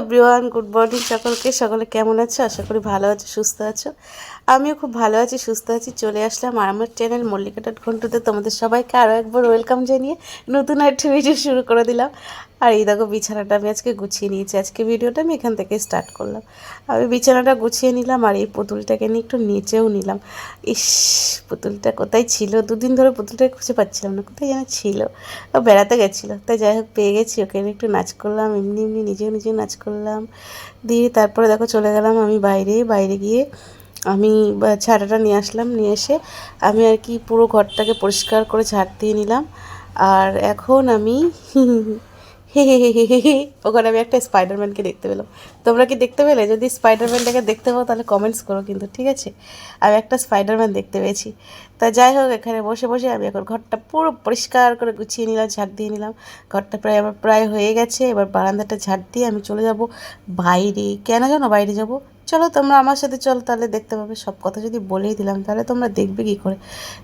Everyone good morning সকলকে। সকলে কেমন আছো? আশা করি ভালো আছো, সুস্থ আছো। আমিও খুব ভালো আছি, সুস্থ আছি। চলে আসলাম আর আমার চ্যানেল মল্লিকা ডট ঘন্টুতে তোমাদের সবাইকে আরও একবার ওয়েলকাম জানিয়ে নতুন একটা ভিডিও শুরু করে দিলাম। আর এই দেখো বিছানাটা আমি আজকে গুছিয়ে নিয়েছি। আজকে ভিডিওটা আমি এখান থেকে স্টার্ট করলাম। আমি বিছানাটা গুছিয়ে নিলাম আর এই পুতুলটাকে নিয়ে একটু নিচেও নিলাম। ইস, পুতুলটা কোথায় ছিল? দুদিন ধরে পুতুলটাকে খুঁজে পাচ্ছিলাম না, কোথায় যেন ছিল? ও বেড়াতে গেছিল। তাই যাই হোক, পেয়ে গেছি। ওকে একটু নাচ করলাম, এমনি এমনি নিজেও নিজেও নাচ করলাম। দিয়ে তারপরে দেখো চলে গেলাম আমি বাইরে। বাইরে গিয়ে আমি ছাড়াটা নিয়ে আসলাম, নিয়ে এসে আমি আর কি পুরো ঘরটাকে পরিষ্কার করে ঝাড় দিয়ে নিলাম। আর এখন আমি হে হে হে হে হে। ওখানে আমি একটা স্পাইডারম্যানকে দেখতে পেলাম। তোমরা কি দেখতে পেলে? যদি স্পাইডারম্যানটাকে দেখতে পাও, তাহলে কমেন্টস করো কিন্তু, ঠিক আছে? আমি একটা স্পাইডারম্যান দেখতে পেয়েছি। তা যাই হোক, এখানে বসে বসে আমি এখন ঘরটা পুরো পরিষ্কার করে গুছিয়ে নিলাম ঝাঁট দিয়ে নিলাম। ঘরটা প্রায় আমার, প্রায় হয়ে গেছে। এবার বারান্দাটা ঝাঁট দিয়ে আমি চলে যাব বাইরে। কেন জানো বাইরে যাব? চলো তোমরা আমার সাথে চলো, তাহলে দেখতে পাবে সব কথা। যদি বলেই দিলাম, তাহলে তোমরা দেখবে কী করে?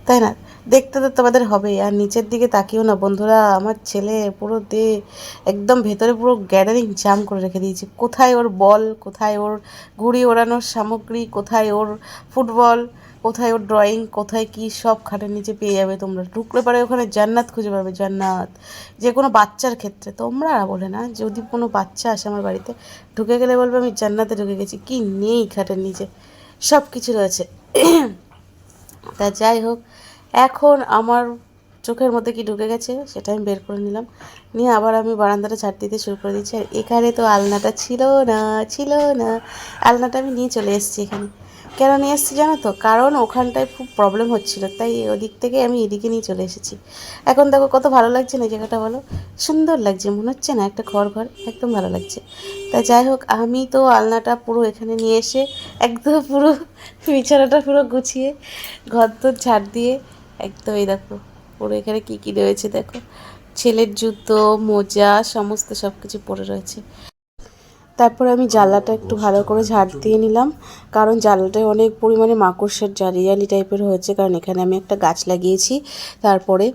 তাই না? দেখতে তো তোমাদের হবেই। আর নিচের দিকে তাকিও না, বন্ধুরা। আমার ছেলে পুরো দে, একদম ভেতরে পুরো গ্যাদারিং জাম করে রেখে দিয়েছে। কোথায় ওর বল কোথায় ওর ঘুড়ি ওড়ানোর সামগ্রী, কোথায় ওর ফুটবল কোথায় ওর ড্রয়িং কোথায় কি সব খাটের নিচে পেয়ে যাবে তোমরা। ঢুকলে পারে ওখানে জান্নাত খুঁজে পাবে, জান্নাত। যে কোনো বাচ্চার ক্ষেত্রে। তোমরা বলে না, যদি কোনো বাচ্চা আসে আমার বাড়িতে, ঢুকে গেলে বলবে, আমি জান্নাতে ঢুকে গেছি, কি নেই খাটের নিচে? সব কিছু রয়েছে। তা যাই হোক, এখন আমার চোখের মধ্যে কি ঢুকে গেছে, সেটা আমি বের করে নিলাম। নিয়ে আবার আমি বারান্দাটা ছাড় দিতে শুরু করে দিচ্ছি। আর এখানে তো আলনাটা ছিল না ছিল না। আলনাটা আমি নিয়ে চলে এসেছি এখানে। কেন নিয়ে এসেছি জানো তো? কারণ ওখানটায় খুব প্রবলেম হচ্ছিল। তাই ওদিক থেকে আমি এদিকে নিয়ে চলে এসেছি। এখন দেখো কত ভালো লাগছে না জায়গাটা বলো। সুন্দর লাগছে, মনে হচ্ছে না একটা ঘর ঘর, একদম ভালো লাগছে। তা যাই হোক, আমি তো আলনাটা পুরো এখানে নিয়ে এসে একদম পুরো বিছানাটা পুরো গুছিয়ে ঘর তো ঝাড় দিয়ে একদম এই দেখো, পুরো এখানে কী কী রয়েছে দেখো। ছেলের জুতো, মোজা, সমস্ত সব কিছু পড়ে রয়েছে। তারপর আমি জানলাটা একটু ভালো করে ঝাড় দিয়ে নিলাম। কারণ জানলাটায় অনেক পরিমাণে মাকড়সার জালিয়ালি টাইপের হয়েছে, কারণ এখানে আমি একটা গাছ লাগিয়েছি। তারপরে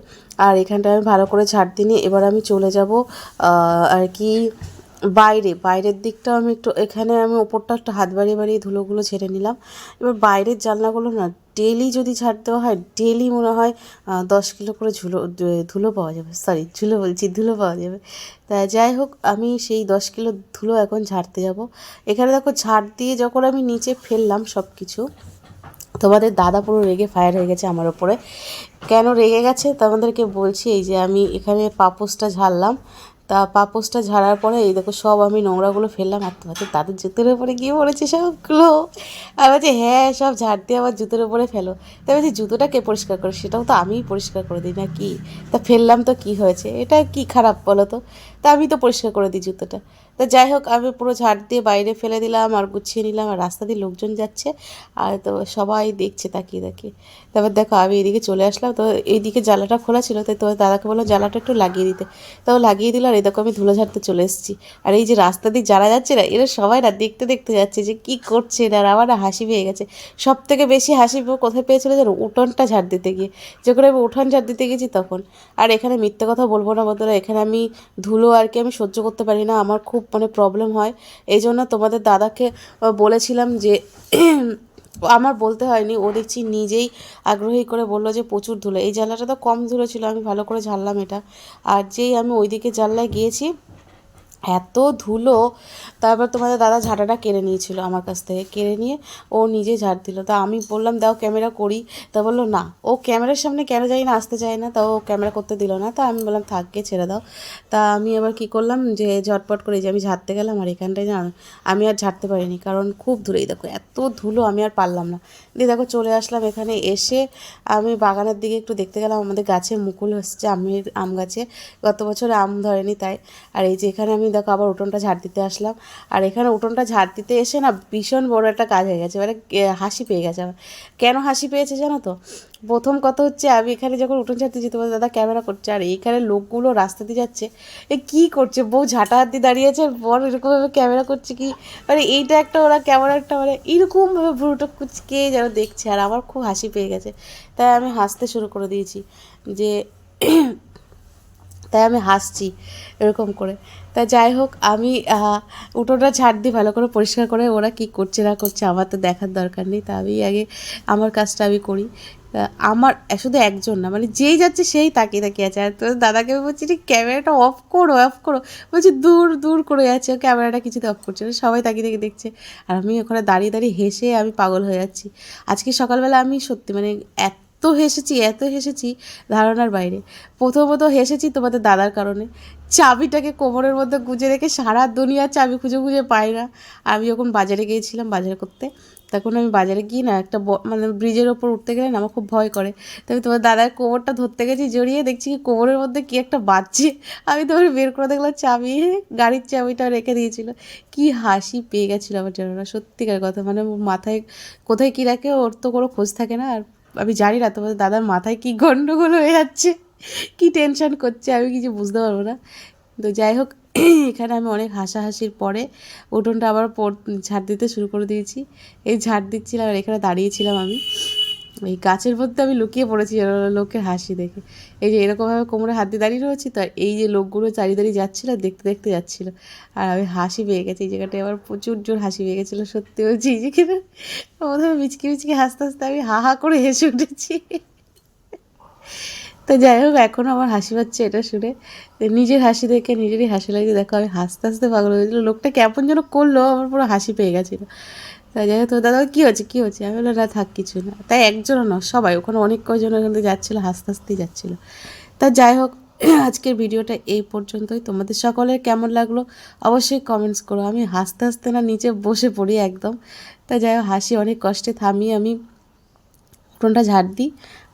আর এখানটা আমি ভালো করে ঝাড় দিয়ে নিয়ে এবার আমি চলে যাব আর কি বাইরে। বাইরের দিকটাও আমি একটু, এখানে আমি ওপরটা একটু হাত বাড়িয়ে বাড়িয়ে ধুলোগুলো ঝেড়ে নিলাম। এবার বাইরের জানলাগুলো না ডেলি যদি ঝাড় দেওয়া হয় ডেলি মনে হয় দশ কিলো করে ঝুলো ধুলো পাওয়া যাবে। সরি ঝুলো বলছি, ধুলো পাওয়া যাবে। তা যাই হোক, আমি সেই দশ কিলো ধুলো এখন ঝাড়তে যাব। এখানে দেখো, ঝাড় দিয়ে যখন আমি নিচে ফেললাম সব কিছু তোমাদের দাদা পুরো রেগে ফায়ার হয়ে গেছে আমার ওপরে কেন রেগে গেছে? তোমাদেরকে বলছি, এই যে আমি এখানে পাপোসটা ঝাড়লাম তা পাপোসটা ঝাড়ার পরে এই দেখো সব আমি নোংরাগুলো ফেললাম আর তোমাদের তাদের জুতোর উপরে গিয়ে পড়েছে সবগুলো। আর বলছে হ্যাঁ সব ঝাড় দিয়ে আবার জুতোর উপরে ফেলো। তাই বলছি, জুতোটা কে পরিষ্কার করে? সেটাও তো আমিই পরিষ্কার করে দিই, না কি? তা ফেললাম তো, কি হয়েছে? এটা কি খারাপ বলো তো? তা আমি তো পরিষ্কার করে দিই জুতোটা। তা যাই হোক, আমি পুরো ঝাড় দিয়ে বাইরে ফেলে দিলাম আর গুছিয়ে নিলাম আর রাস্তা দিয়ে লোকজন যাচ্ছে আর তো সবাই দেখছে, তাকিয়ে তাকিয়ে। তারপর দেখো, আমি এদিকে চলে আসলাম। তো এইদিকে জ্বালাটা খোলা ছিল, তাই তোমার দাদাকে বললাম, জ্বালাটা একটু লাগিয়ে দিতে। তাও লাগিয়ে দিল আর এই দেখো আমি ধুলো ঝাড়তে চলে এসেছি। আর এই যে রাস্তা দিয়ে যারা যাচ্ছে না, এরা সবাই না দেখতে দেখতে যাচ্ছে যে কি করছে এরা, আর আমার না হাসি পেয়ে গেছে। সব থেকে বেশি হাসি কোথায় পেয়েছিল জানো? উঠোনটা ঝাড় দিতে গিয়ে। যখন আমি উঠোন ঝাড় দিতে গেছি তখন। আর এখানে মিথ্যে কথা বলব না বন্ধুরা, এখানে আমি ধুলো আর কি আমি সহ্য করতে পারি না, আমার খুব মানে প্রবলেম হয়। এই জন্য তোমাদের দাদাকে বলেছিলাম যে আমার বলতে হয়নি, ও দেখছি নিজেই আগ্রহী করে বলল যে প্রচুর ধুলো। এই জানলাটা তো কম ধুলো ছিল, আমি ভালো করে ঝাড়লাম এটা। আর যেই আমি ওইদিকে জানলায় গিয়েছি এত ধুলো। তারপর তোমাদের দাদা ঝাঁটাটা কেড়ে নিয়েছিল আমার কাছ থেকে। কেড়ে নিয়ে ও নিজে ঝাড় দিল। তা আমি বললাম, দাও ক্যামেরা করি। তা বলল, না। ও ক্যামেরার সামনে কেন যাই না, আসতে চায় না। তা ও ক্যামেরা করতে দিল না। তা আমি বললাম থাককে ছেড়ে দাও। তা আমি আবার কি করলাম যে ঝটপট করে যে আমি ঝাড়তে গেলাম আর এখানটায় না আমি আর ঝাড়তে পারিনি। কারণ খুব ধুলোই দেখো, এত ধুলো, আমি আর পারলাম না। দিয়ে দেখো, চলে আসলাম এখানে এসে আমি বাগানের দিকে একটু দেখতে গেলাম। আমাদের গাছে মুকুল হচ্ছে, আমের আম গাছে। গত বছর আম ধরেনি তাই। আর এই যে এখানে আমি দেখো আবার উঠোনটা ঝাড় দিতে আসলাম। আর এখানে উঠোনটা ঝাড় দিতে এসে না ভীষণ বড় একটা কাজ হয়ে গেছে। মানে হাসি পেয়ে গেছে আমার। কেন হাসি পেয়েছে জানো তো? প্রথম কথা হচ্ছে আমি এখানে যখন উঠোন ঝাড়তে যেতে তোমার দাদা ক্যামেরা করছে। আর এইখানে লোকগুলো রাস্তা দিয়ে যাচ্ছে। এ, কী করছে? বউ ঝাঁটা হাত দিয়ে দাঁড়িয়ে আছে। আর বর এরকমভাবে ক্যামেরা করছে কি? মানে এইটা একটা ওরা কেমন একটা মানে এরকমভাবে ভুরুটা কুচকে যেন দেখছে। আর আমার খুব হাসি পেয়ে গেছে। তাই আমি হাসতে শুরু করে দিয়েছি যে তাই আমি হাসছি এরকম করে। তা যাই হোক, আমি উঠোনটা ঝাড় দিই ভালো করে পরিষ্কার করে ওরা কি করছে না করছে আমার তো দেখার দরকার নেই। তা আমি আগে আমার কাজটা আমি করি। আমার, শুধু একজন না মানে যেই যাচ্ছে সেই তাকিয়ে তাকিয়ে আছে। আর তো দাদাকে আমি বলছি যে ক্যামেরাটা অফ করো অফ করো। বলছি, দূর দূর করে যাচ্ছে ক্যামেরাটা কিছুতে অফ করছে সবাই তাকিয়ে তাকিয়ে দেখছে। আর আমি ওখানে দাঁড়িয়ে দাঁড়িয়ে হেসে আমি পাগল হয়ে যাচ্ছি। আজকে সকালবেলা আমি সত্যি মানে এত হেসেছি, এত হেসেছি ধারণার বাইরে। প্রথমত হেসেছি তোমাদের দাদার কারণে। চাবিটাকে কোমরের মধ্যে গুঁজে রেখে সারা দুনিয়ার চাবি খুঁজে খুঁজে পাই না। আমি যখন বাজারে গিয়েছিলাম, বাজার করতে, তখন আমি বাজারে গিয়ে না একটা মানে ব্রিজের ওপর উঠতে গেলে না আমার খুব ভয় করে। তো আমি তোমার দাদার কোমরটা ধরতে গেছি, জড়িয়ে দেখছি কি কোমরের মধ্যে কী একটা বাজছে। আমি তোমার বের করে দেখলাম, চাবি, গাড়ির চাবিটা রেখে দিয়েছিল। কি হাসি পেয়ে গেছিল আমার জন্য সত্যিকার কথা মানে মাথায় কোথায় কী রাখে ওর তো কোনো খোঁজ থাকে না। আর আমি জানি না তোমাদের দাদার মাথায় কি গণ্ডগোল হয়ে যাচ্ছে, কি টেনশন করছে, আমি কিছু বুঝতে পারব না। তো যাই হোক, এখানে আমি অনেক হাসাহাসির পরে উঠোনটা আবার ঝাড় দিতে শুরু করে দিয়েছি। এই ঝাড় দিচ্ছিলাম আর এখানে দাঁড়িয়েছিলাম আমি। এই গাছের মধ্যে আমি লুকিয়ে পড়েছি লোকের হাসি দেখে। এই যে এরকমভাবে কোমরে হাত দিয়ে দাঁড়িয়ে রয়েছি, তো এই যে লোকগুলো চারিয়ে দাঁড়িয়ে যাচ্ছিল, দেখতে দেখতে যাচ্ছিল। আর আমি হাসি পেয়ে গেছি, এই জায়গাটায় আমার প্রচুর জোর হাসি পেয়ে গেছিল, সত্যি বলছি, এই যে কিনা। প্রথমে মিচকি মিচকি হাসতে হাসতে আমি হা হা করে হেসে উঠেছি। তো যাই হোক এখনও আমার হাসি পাচ্ছে এটা শুনে। নিজের হাসি দেখে নিজেরই হাসি লাগে দেখো, আমি হাসতে হাসতে পাগল হয়েছিল লোকটা কেমন যেন করল, আমার পুরো হাসি পেয়ে গেছিল। তাই যাই তো দাদা, কী হচ্ছে কী হচ্ছে আমি বললাম, না, থাক, কিছু না। তাই একজনও না, সবাই। ওখানে অনেক কজন ওখানে যাচ্ছিল, হাসতে হাসতেই যাচ্ছিল। তা যাই হোক, আজকের ভিডিওটা এই পর্যন্তই। তোমাদের সকলের কেমন লাগল? অবশ্যই কমেন্টস করো। আমি হাসতে হাসতে না, নিচে বসে পড়ি একদম। তা যাই হোক, হাসি অনেক কষ্টে থামিয়ে আমি উঠোনটা ঝাড় দিই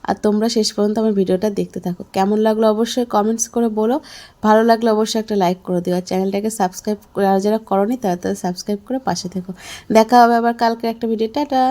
আর তোমরা শেষ পর্যন্ত আমার ভিডিওটা দেখতে থাকো। কেমন লাগল অবশ্যই কমেন্টস করে বলো। ভালো লাগলে অবশ্যই একটা লাইক করে দিও। আর চ্যানেলটাকে সাবস্ক্রাইব যারা যারা করনি তারা তারা সাবস্ক্রাইব করে পাশে থেকো। দেখা হবে আবার কালকের একটা ভিডিও টাটা!